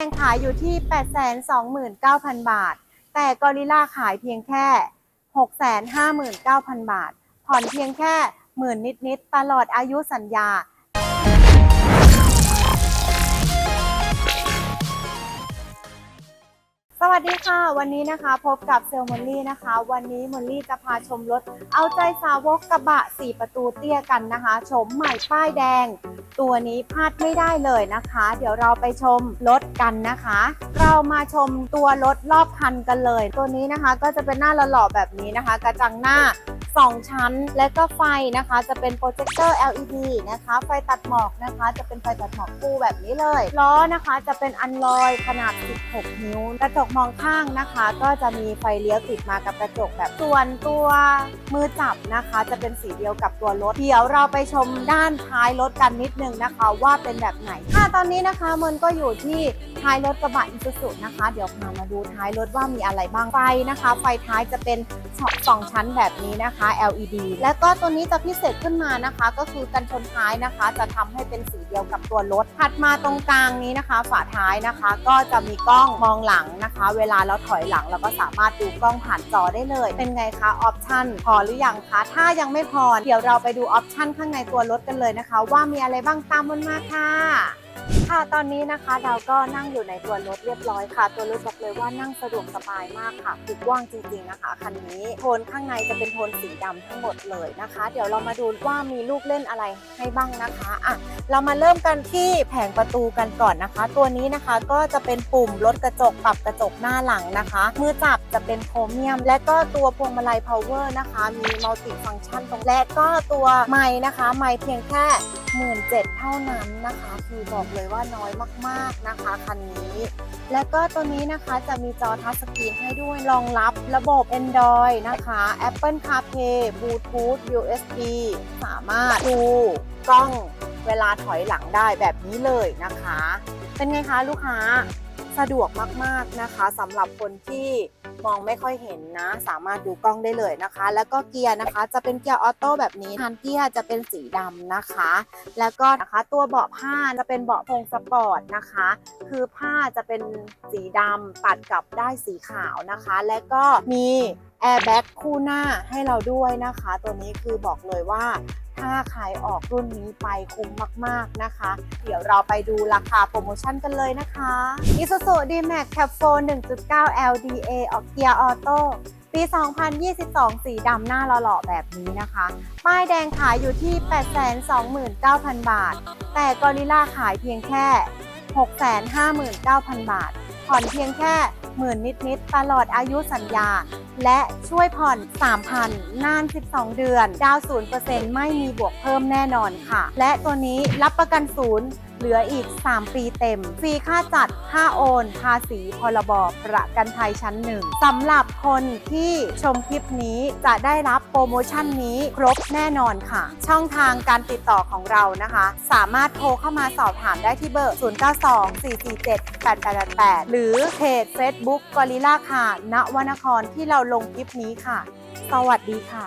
แงขายอยู่ที่ 829,000 บาท แต่กอริลล่าขายเพียงแค่ 659,000 บาท ผ่อนเพียงแค่หมื่นนิด ๆ ตลอดอายุสัญญา วัสดีค่ะ วันนี้นะคะพบกับเซลมอลลี่นะคะ วันนี้มอลลี่จะพาชมรถเอาใจสาวกกระบะ 4 ประตูเตี้ยกันนะคะชมใหม่ป้ายแดง ตัวนี้พลาดไม่ได้เลยนะคะ เดี๋ยวเราไปชมรถกันนะคะ เรามาชมตัวรถรอบคันกันเลย ตัวนี้นะคะก็จะเป็นหน้าหล่อๆแบบนี้นะคะ กระจังหน้า 2 ชั้น และก็ไฟนะคะ จะเป็นโปรเจคเตอร์ LED นะคะ ไฟตัดหมอกนะคะ จะเป็นไฟตัดหมอกคู่แบบนี้เลย ล้อนะคะจะเป็นอันลอยขนาด 16 นิ้ว กระจกมองข้างนะคะ ก็จะมีไฟเลี้ยวติดมากับกระจกแบบส่วนตัวมือจับนะคะ จะเป็นสีเดียวกับตัวรถ เดี๋ยวเราไปชมด้านท้ายรถกันนิดนึงนะคะ ว่าเป็นแบบไหนค่ะตอนนี้นะคะมันก็อยู่ที่ท้ายรถกระบะอิซูซุนะคะ เดี๋ยวพามาดูท้ายรถว่ามีอะไรบ้างไฟนะคะ ไฟท้ายจะเป็นสองสองชั้นแบบนี้นะคะ LED แล้วก็ตัวนี้จะพิเศษขึ้นมานะคะ ก็คือกันชนท้ายนะคะ จะทำให้เป็นสีเดียวกับตัวรถถัดมาตรงกลางนี้นะคะ ฝาท้ายนะคะ ก็จะมีกล้องมองหลังนะคะ เวลาเราถอยหลังเราก็สามารถดูกล้องผ่านจอได้เลย เป็นไงคะออปชั่นพอหรือยังคะถ้ายังไม่พอเดี๋ยวเราไปดูออปชั่นข้างในตัวรถกันเลยนะคะ ว่ามีอะไรบ้างตามมันมาค่ะ ค่ะตอนนี้นะคะเราก็นั่งอยู่ในตัวรถเรียบร้อยค่ะ ตัวรถบอกเลยว่านั่งสะดวกสบายมากค่ะคือกว้างจริง ๆนะคะคันนี้โทนข้างในจะเป็นโทนสีดำทั้งหมดเลยนะคะ เดี๋ยวเรามาดูว่ามีลูกเล่นอะไรให้บ้างนะคะอะเรามาเริ่มกันที่แผงประตูกันก่อนนะคะ ตัวนี้นะคะก็จะเป็นปุ่มลดกระจกปรับกระจกหน้าหลังนะคะมือจับจะเป็นโครเมียม และก็ตัวพวงมาลัย power นะคะ มีมัลติฟังก์ชันตรงและก็ตัวไม้นะคะไม้เพียงแค่หมื่นเจ็ดเท่านั้นนะคะ คือบอกเลยว่าน้อยมากๆนะคะคันนี้ และก็ตัวนี้นะคะจะมีจอทัชสกรีนให้ด้วยรองรับระบบ Android นะคะ Apple CarPlay Bluetooth USB สามารถดูกล้องเวลาถอยหลังได้แบบนี้เลยนะคะ เป็นไงคะลูกค้าสะดวกมากๆนะคะสำหรับคนที่ มองไม่ค่อยเห็นนะ สามารถดูกล้องได้เลยนะคะ แล้วก็เกียร์นะคะจะเป็นเกียร์ออโต้แบบนี้ทันเกียร์จะเป็นสีดำนะคะ แล้วก็นะคะตัวเบาะผ้าจะเป็นเบาะพงสปอร์ตนะคะ คือผ้าจะเป็นสีดำตัดกับได้สีขาวนะคะ และก็มีแอร์แบ็กคู่หน้าให้เราด้วยนะคะ ตัวนี้คือบอกเลยว่า ถ้าใครออกรุ่นนี้ไปคุ้มมากๆนะคะ เดี๋ยวเราไปดูราคาโปรโมชั่นกันเลยนะคะ Isuzu D-Max Cap 4 1.9 LDA ออกเกียร์ออโต้ปี 2022 สีดำหน้าหล่อๆแบบนี้นะคะ ป้ายแดงขายอยู่ที่ 829,000 บาท แต่กอริลล่าขายเพียงแค่ 659,000 บาท ผ่อนเพียงแค่หมื่นนิดๆ ตลอดอายุสัญญา และช่วยผ่อน 3,000 นาน 12 เดือน ดาว 0%ไม่มีบวกเพิ่มแน่นอนค่ะ และตัวนี้รับประกันศูนย์ เหลืออีก 3 ปีเต็ม ฟรีค่าจัด ค่าโอน ภาษี พรบ ประกันภัยชั้นหนึ่งสำหรับคนที่ชมคลิปนี้จะได้รับโปรโมชั่นนี้ครบแน่นอนค่ะ ช่องทางการติดต่อของเรานะคะ สามารถโทรเข้ามาสอบถามได้ที่เบอร์ 0924478888 หรือเพจ Facebook กอริล่าค่ะ ณวนครที่เราลงคลิปนี้ค่ะ สวัสดีค่ะ